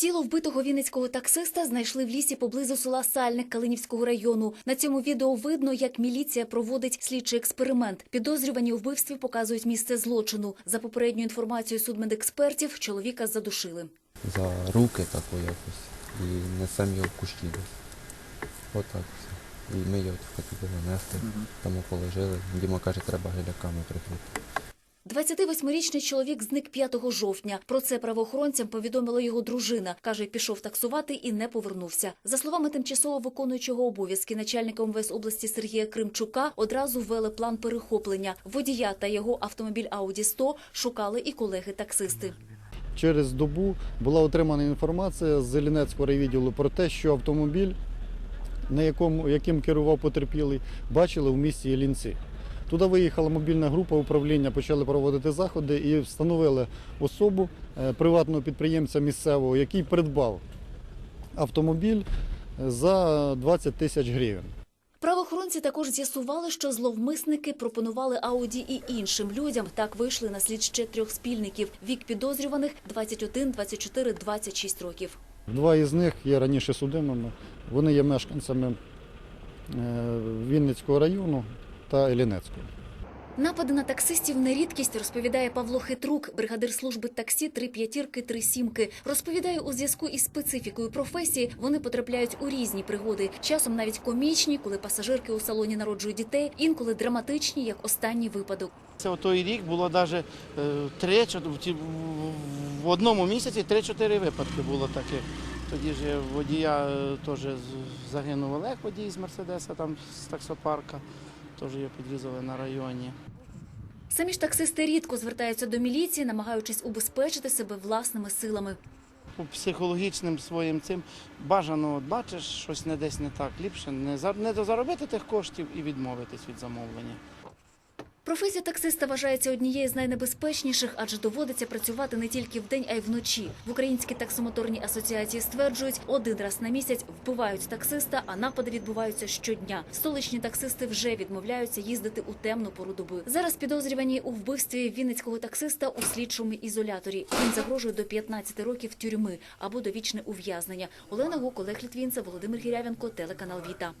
Тіло вбитого вінницького таксиста знайшли в лісі поблизу села Сальник Калинівського району. На цьому відео видно, як міліція проводить слідчий експеримент. Підозрювані у вбивстві показують місце злочину. За попередньою інформацією судмедекспертів, чоловіка задушили. за руки тако якось і несемо його в кущі. Отак все. І ми його хотіли нанести, тому положили. Діма каже, треба геляками прикрити. 28-річний чоловік зник 5 жовтня. Про це правоохоронцям повідомила його дружина. Каже, пішов таксувати і не повернувся. За словами тимчасово виконуючого обов'язки начальника МВС області Сергія Кримчука, одразу ввели план перехоплення. Водія та його автомобіль Audi 100 шукали і колеги-таксисти. Через добу була отримана інформація з Зеленецького райвідділу про те, що автомобіль, на якому, яким керував потерпілий, бачили в місті Ілінці. Туди виїхала мобільна група управління, почали проводити заходи і встановили особу е, приватного підприємця місцевого, який придбав автомобіль е, за 20 тисяч гривень. Правоохоронці також з'ясували, що зловмисники пропонували Ауді і іншим людям. Так вийшли на слід ще трьох спільників. Вік підозрюваних 21, 24, 26 років. Два із них є раніше судимими. Вони є мешканцями е, Вінницького району та Елінецького. Напади на таксистів не рідкість, розповідає Павло Хитрук, бригадир служби таксі три п'ятірки, три сімки. Розповідає, у зв'язку із специфікою професії вони потрапляють у різні пригоди. Часом навіть комічні, коли пасажирки у салоні народжують дітей, інколи драматичні, як останній випадок. Це той рік було навіть три, чи- в одному місяці 3-4 випадки було таке. Тоді ж водія е, теж загинув Олег, водій з Мерседеса, там з таксопарка. Теж її підрізали на районі. Самі ж таксисти рідко звертаються до міліції, намагаючись убезпечити себе власними силами. По психологічним своїм цим бажано, от бачиш, щось не десь не так. Ліпше не, не дозаробити тих коштів і відмовитись від замовлення. Професія таксиста вважається однією з найнебезпечніших, адже доводиться працювати не тільки вдень, а й вночі. В Українській таксомоторній асоціації стверджують, один раз на місяць вбивають таксиста, а напади відбуваються щодня. Столичні таксисти вже відмовляються їздити у темну пору доби. Зараз підозрювані у вбивстві вінницького таксиста у слідчому ізоляторі. Він загрожує до 15 років тюрми або довічне ув'язнення. Олена Гук, Олег Літвінцев, Володимир Гірявенко, телеканал Віта.